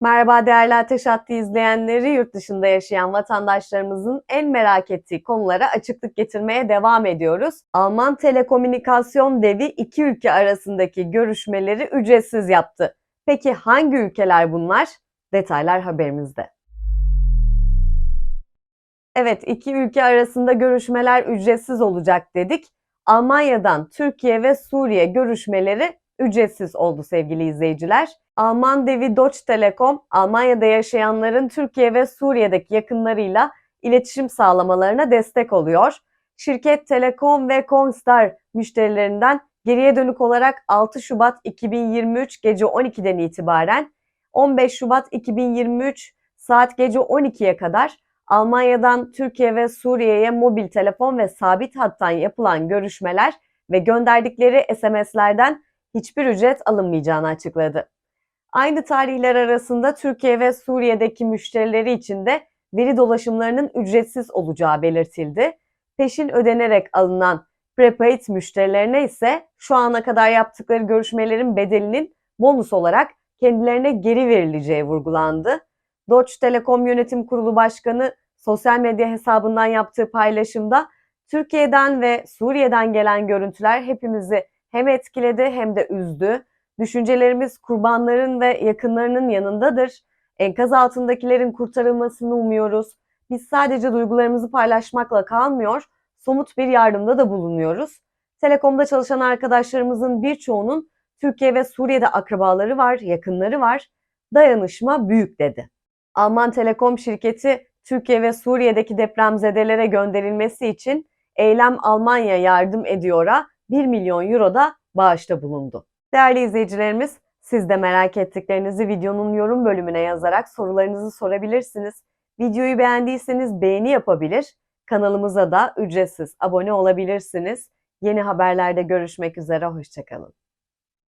Merhaba değerli Ateş Hattı izleyenleri, yurt dışında yaşayan vatandaşlarımızın en merak ettiği konulara açıklık getirmeye devam ediyoruz. Alman telekomünikasyon devi iki ülke arasındaki görüşmeleri ücretsiz yaptı. Peki hangi ülkeler bunlar? Detaylar haberimizde. Evet, iki ülke arasında görüşmeler ücretsiz olacak dedik. Almanya'dan Türkiye ve Suriye görüşmeleri ücretsiz oldu sevgili izleyiciler. Alman devi Deutsche Telekom, Almanya'da yaşayanların Türkiye ve Suriye'deki yakınlarıyla iletişim sağlamalarına destek oluyor. Şirket Telekom ve Kongstar müşterilerinden geriye dönük olarak 6 Şubat 2023 gece 12'den itibaren 15 Şubat 2023 saat gece 12'ye kadar Almanya'dan Türkiye ve Suriye'ye mobil telefon ve sabit hattan yapılan görüşmeler ve gönderdikleri SMS'lerden hiçbir ücret alınmayacağını açıkladı. Aynı tarihler arasında Türkiye ve Suriye'deki müşterileri için de veri dolaşımlarının ücretsiz olacağı belirtildi. Peşin ödenerek alınan prepaid müşterilerine ise şu ana kadar yaptıkları görüşmelerin bedelinin bonus olarak kendilerine geri verileceği vurgulandı. Deutsche Telekom Yönetim Kurulu Başkanı sosyal medya hesabından yaptığı paylaşımda Türkiye'den ve Suriye'den gelen görüntüler hepimizi hem etkiledi hem de üzdü. Düşüncelerimiz kurbanların ve yakınlarının yanındadır. Enkaz altındakilerin kurtarılmasını umuyoruz. Biz sadece duygularımızı paylaşmakla kalmıyor, somut bir yardımda da bulunuyoruz. Telekom'da çalışan arkadaşlarımızın birçoğunun Türkiye ve Suriye'de akrabaları var, yakınları var. Dayanışma büyük dedi. Alman Telekom şirketi Türkiye ve Suriye'deki depremzedelere gönderilmesi için Eylem Almanya yardım ediyor'a 1 milyon euro da bağışta bulundu. Değerli izleyicilerimiz, siz de merak ettiklerinizi videonun yorum bölümüne yazarak sorularınızı sorabilirsiniz. Videoyu beğendiyseniz beğeni yapabilir, kanalımıza da ücretsiz abone olabilirsiniz. Yeni haberlerde görüşmek üzere, hoşçakalın.